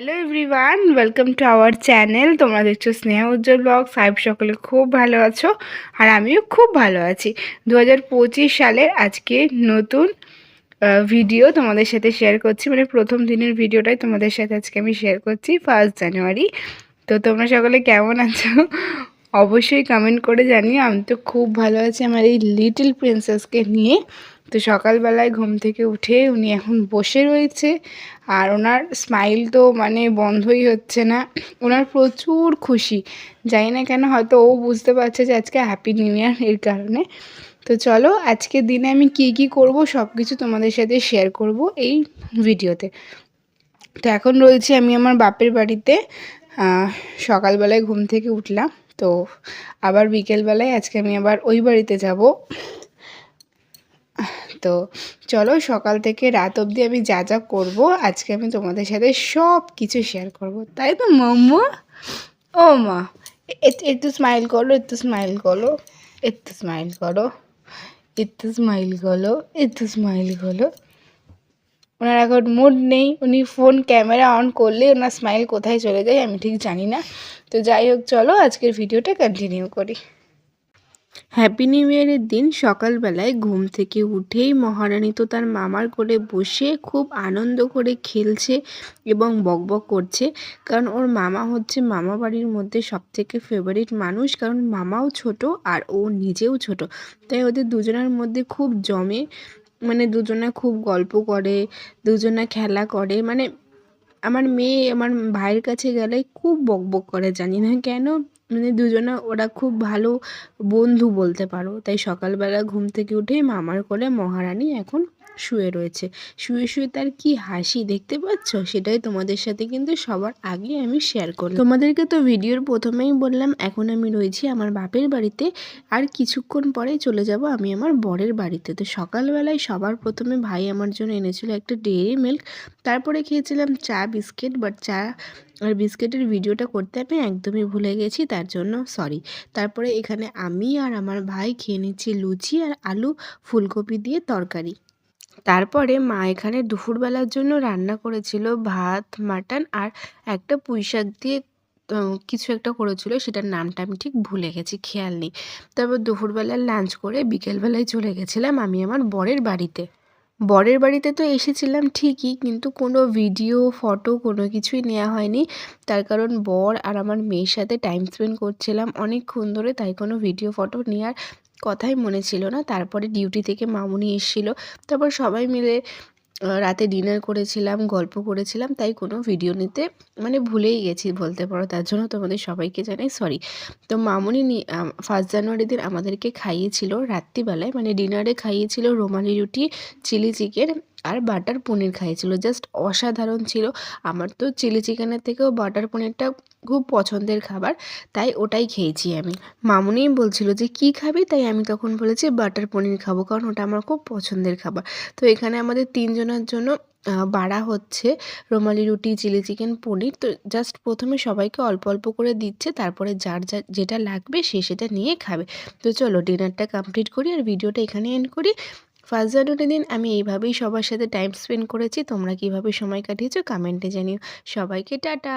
Hello everyone welcome to our channel তোমরা দেখছ স্নেহা উজ্জ্বল blog সাহেব সকলে খুব ভালো আছো আর আমিও খুব ভালো আছি। দু হাজার পঁচিশ সালের আজকে নতুন ভিডিও তোমাদের সাথে শেয়ার করছি। মানে প্রথম দিনের ভিডিওটাই তোমাদের সাথে আজকে আমি শেয়ার করছি ফার্স্ট জানুয়ারি তো তোমরা সকলে কেমন আছো? অবশ্যই কমেন্ট করে জানিও। আমি তো খুব ভালো আছি আমার এই লিটল প্রিন্সেসকে নিয়ে। তো সকালবেলায় ঘুম থেকে উঠে উনি এখন বসে রয়েছে আর ওনার স্মাইল তো মানে বন্ধই হচ্ছে না। ওনার প্রচুর খুশি। জানি না কেন হয়তো ও বুঝতে পারছে যে আজকে হ্যাপি নিউ ইয়ার এর কারণে। তো চলো আজকের দিনে আমি কি কি করব সব কিছু তোমাদের সাথে শেয়ার করব এই ভিডিওতে তো। এখন রয়েছে আমি আমার বাপের বাড়িতে সকালবেলায় ঘুম থেকে উঠলাম। তো আবার বিকেলবেলায় আজকে আমি আবার ওই বাড়িতে যাব। তো চলো সকাল থেকে রাত অবধি আমি যা যা করব, আজকে আমি তোমাদের সাথে সব কিছু শেয়ার করব। তাই তো, মাম্মা? ও মা একটু স্মাইল করো, একটু স্মাইল করো, একটু স্মাইল করো, একটু স্মাইল করো, একটু স্মাইল করো। ওনার এখন মুড নেই, উনি ফোন ক্যামেরা অন করলে ওনার স্মাইল কোথায় চলে যায় আমি ঠিক জানি না। তো যাই হোক, চলো আজকের ভিডিওটা কন্টিনিউ করি। হ্যাপি নিউ ইয়ারের দিন সকালবেলায় ঘুম থেকে উঠেই মহারানী তো তার মামার কোলে বসে খুব আনন্দ করে খেলছে এবং বকবক করছে। কারণ ওর মামা হচ্ছে মামা বাড়ির মধ্যে সবথেকে ফেভারিট মানুষ। কারণ মামাও ছোট আর ও নিজেও ছোট। তাই ওদের দুজনের মধ্যে খুব জমে। মানে দুজনে খুব গল্প করে, দুজনে খেলা করে। মানে আমার মেয়ে আমার ভাইয়ের কাছে গেলে খুব বকবক করে জানি না কেন মানে দুজনে ওরা খুব ভালো বন্ধু বলতে পারো। তাই সকালবেলা ঘুম থেকে উঠে মামার কোলে মহারানী এখন শুয়ে রয়েছে। শুয়ে শুয়ে তার কি হাসি দেখতে পাচ্ছ? সেটাই তোমাদের সাথে কিন্তু সবার আগে আমি শেয়ার করলাম। তোমাদেরকে তো ভিডিওর প্রথমেই বললাম, এখন আমি রয়েছি আমার বাপের বাড়িতে। আর কিছুক্ষণ পরে চলে যাব আমি আমার বরের বাড়িতে। তো সকালবেলায় সবার প্রথমে ভাই আমার জন্য এনেছিল একটা ডেয়ারি মিল্ক তারপরে খেয়েছিলাম চা বিস্কিট বাট চা আর বিস্কিটের ভিডিওটা করতে আমি একদমই ভুলে গেছি, তার জন্য সরি তারপরে এখানে আমি আর আমার ভাই খেয়ে নিচ্ছি লুচি আর আলু ফুলকপি দিয়ে তরকারি। তারপরে মা এখানে দুপুরবেলার জন্য রান্না করেছিল ভাত, মাটন আর একটা পুঁই শাক দিয়ে কিছু একটা করেছিল। সেটার নামটা আমি ঠিক ভুলে গেছি, খেয়াল নেই। তারপর দুপুরবেলার লাঞ্চ করে বিকেলবেলায় চলে গেছিলাম আমি আমার বরের বাড়িতে। বরের বাড়িতে তো এসেছিলাম ঠিকই, কিন্তু কোনো ভিডিও, ফটো কোনো কিছুই নেওয়া হয়নি। তার কারণ বর আর আমার মেয়ের সাথে টাইম স্পেন্ড করছিলাম অনেকক্ষণ ধরে, তাই কোনো ভিডিও, ফটো নেওয়ার কথাই মনে ছিল না। তারপরে ডিউটি থেকে মামুনি এসেছিল। তারপর সবাই মিলে রাতে ডিনার করেছিলাম, গল্প করেছিলাম। তাই কোনো ভিডিও নিতে মানে ভুলেই গেছি বলতে পারো। তার জন্য তোমাদের সবাইকে জানাই সরি তো মামুনি ফার্স্ট জানুয়ারি দিন আমাদেরকে খাইয়েছিল রাত্রিবেলায়। মানে ডিনারে খাইয়েছিল রোমালি রুটি চিলি চিকেন আর বাটার পনির খাইয়েছিল জাস্ট অসাধারণ ছিল। আমার তো চিলি চিকেনের থেকেও বাটার পনিরটা খুব পছন্দের খাবার, তাই ওটাই খেয়েছি আমি। মামুনি বলছিল যে, কি খাবি? তাই আমি তখন বলেছি, বাটার পনির খাব, কারণ ওটা আমার খুব পছন্দের খাবার। তো এখানে আমাদের তিনজনের জন্য বাড়া হচ্ছে রুমালি রুটি চিলি চিকেন পনির। তো জাস্ট প্রথমে সবাইকে অল্প অল্প করে দিচ্ছে, তারপরে যার যা, যেটা লাগবে সে সেটা নিয়ে খাবে। তো চলো ডিনারটা কমপ্লিট করি, আর ভিডিওটা এখানে এন্ড করি। ফার্স্ট জানুয়ারি দিন আমি এইভাবেই সবার সাথে টাইম স্পেন্ড করেছি। তোমরা কীভাবে সময় কাটিয়েছো কমেন্টে জানিও। সবাইকে টাটা!